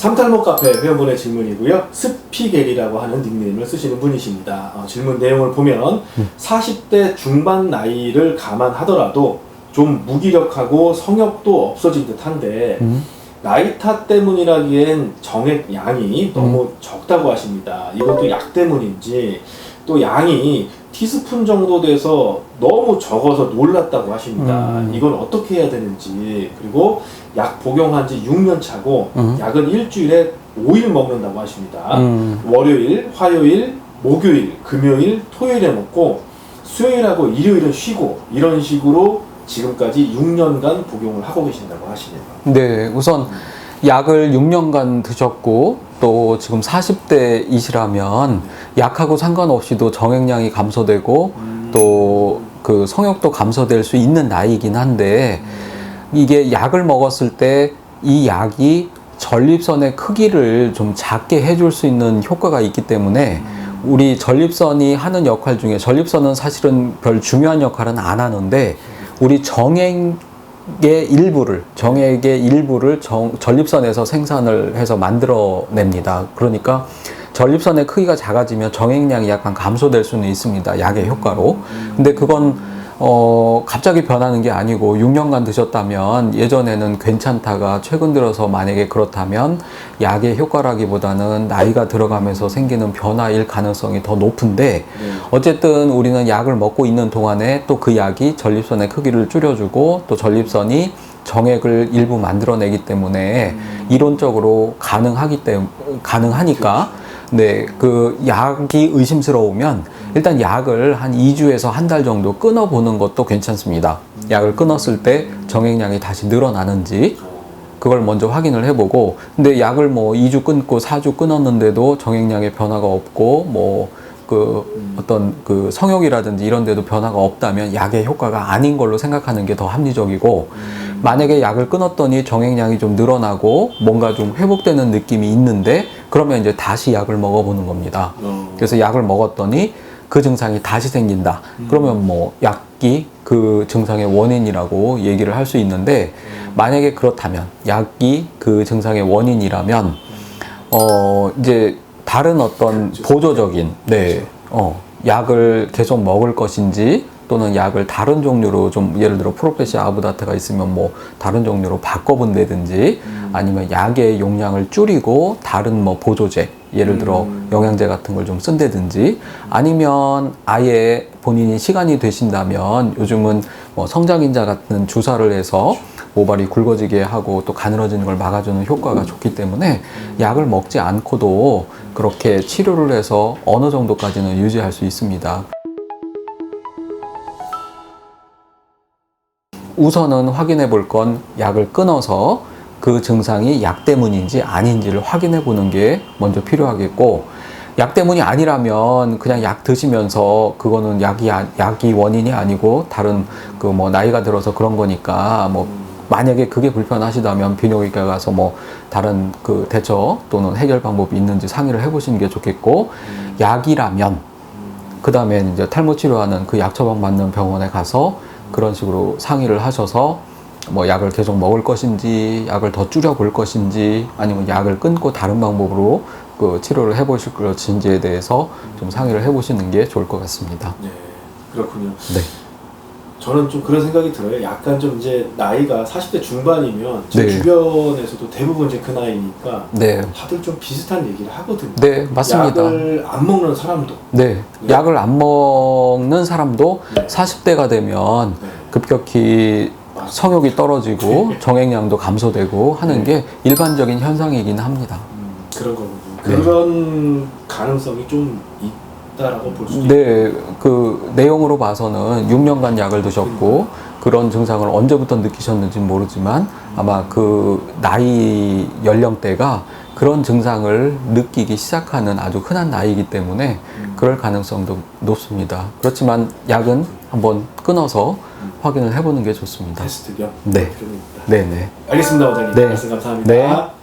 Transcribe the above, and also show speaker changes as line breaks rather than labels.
삼탈모 카페 회원분의 질문이고요. 스피겔이라고 하는 닉네임을 쓰시는 분이십니다. 어, 질문 내용을 보면 40대 중반 나이를 감안하더라도 좀 무기력하고 성욕도 없어진 듯한데
음.
나이 탓 때문이라기엔 정액 양이 너무 적다고 하십니다. 이것도 약 때문인지 또 양이 티스푼 정도 돼서 너무 적어서 놀랐다고 하십니다.
음.
이건 어떻게 해야 되는지 그리고 약 복용한 지 6년 차고
음.
약은 일주일에 5일 먹는다고 하십니다.
음.
월요일, 화요일, 목요일, 금요일, 토요일에 먹고 수요일하고 일요일은 쉬고 이런 식으로 지금까지 6년간 복용을 하고 계신다고 하시네요.
네, 우선 약을 6년간 드셨고 또 지금 40대이시라면 약하고 상관없이도 정액량이 감소되고 또 그 성욕도 감소될 수 있는 나이이긴 한데 이게 약을 먹었을 때 이 약이 전립선의 크기를 좀 작게 해줄 수 있는 효과가 있기 때문에 우리 전립선이 하는 역할 중에 전립선은 사실은 별 중요한 역할은 안 하는데 우리 정액 의 일부를 정액의 일부를 정- 전립선에서 생산을 해서 만들어냅니다. 그러니까 전립선의 크기가 작아지면 정액량이 약간 감소될 수는 있습니다. 약의 효과로. 근데 그건 어, 갑자기 변하는 게 아니고 6년간 드셨다면 예전에는 괜찮다가 최근 들어서 만약에 그렇다면 약의 효과라기보다는 나이가 들어가면서 생기는 변화일 가능성이 더 높은데 어쨌든 우리는 약을 먹고 있는 동안에 또 그 약이 전립선의 크기를 줄여주고 또 전립선이 정액을 일부 만들어내기 때문에 이론적으로 가능하기 때문에 가능하니까 네, 그 약이 의심스러우면 일단 약을 한 2주에서 한 달 정도 끊어보는 것도 괜찮습니다. 약을 끊었을 때 정액량이 다시 늘어나는지 그걸 먼저 확인을 해보고 근데 약을 뭐 2주 끊고 4주 끊었는데도 정액량의 변화가 없고 뭐 그 어떤 그 성욕이라든지 이런 데도 변화가 없다면 약의 효과가 아닌 걸로 생각하는 게 더 합리적이고 만약에 약을 끊었더니 정액량이 좀 늘어나고 뭔가 좀 회복되는 느낌이 있는데 그러면 이제 다시 약을 먹어보는 겁니다.
어.
그래서 약을 먹었더니 그 증상이 다시 생긴다. 그러면 뭐 약이 그 증상의 원인이라고 얘기를 할 수 있는데 만약에 그렇다면 약이 그 증상의 원인이라면 어 이제 다른 어떤 보조적인 네, 어 약을 계속 먹을 것인지 또는 약을 다른 종류로 좀 예를 들어 프로페시아 아부다트가 있으면 뭐 다른 종류로 바꿔본다든지 아니면 약의 용량을 줄이고 다른 뭐 보조제 예를 들어 영양제 같은 걸 좀 쓴다든지 아니면 아예 본인이 시간이 되신다면 요즘은 뭐 성장인자 같은 주사를 해서 모발이 굵어지게 하고 또 가늘어지는 걸 막아주는 효과가 좋기 때문에 약을 먹지 않고도 그렇게 치료를 해서 어느 정도까지는 유지할 수 있습니다. 우선은 확인해 볼 건 약을 끊어서 그 증상이 약 때문인지 아닌지를 확인해 보는 게 먼저 필요하겠고 약 때문이 아니라면 그냥 약 드시면서 그거는 약이 아- 약이 원인이 아니고 다른 그 뭐 나이가 들어서 그런 거니까 뭐 만약에 그게 불편하시다면 비뇨기과 가서 뭐 다른 그 대처 또는 해결 방법이 있는지 상의를 해보시는 게 좋겠고 약이라면 그 다음에 이제 탈모 치료하는 그 약 처방 받는 병원에 가서 그런 식으로 상의를 하셔서 뭐 약을 계속 먹을 것인지 약을 더 줄여 볼 것인지 아니면 약을 끊고 다른 방법으로 그 치료를 해보실 것인지에 대해서 좀 상의를 해보시는 게 좋을 것 같습니다.
네, 그렇군요.
네.
저는 좀 그런 생각이 들어요. 약간 좀 이제 나이가 40대 중반이면 제
네.
주변에서도 대부분 이제 그 나이니까
네.
다들 좀 비슷한 얘기를 하거든요.
네, 맞습니다.
약을 안 먹는 사람도.
네.
네.
약을 안 먹는 사람도
네.
40대가 되면
네.
급격히. 성욕이 떨어지고 정액량도 감소되고 하는 게 일반적인 현상이긴 합니다.
음, 그런 거군요.
네.
그런 가능성이 좀 있다라고 볼 수도 있고.
네, 그 내용으로 봐서는 6년간 약을 드셨고 그런 증상을 언제부터 느끼셨는지 모르지만 아마 그 나이 연령대가 그런 증상을 느끼기 시작하는 아주 흔한 나이이기 때문에 그럴 가능성도 높습니다. 그렇지만 약은 한번 끊어서 확인을 해보는 게 좋습니다.
테스트 겸
네. 네, 네.
알겠습니다, 원장님.
네.
말씀 감사합니다.
네.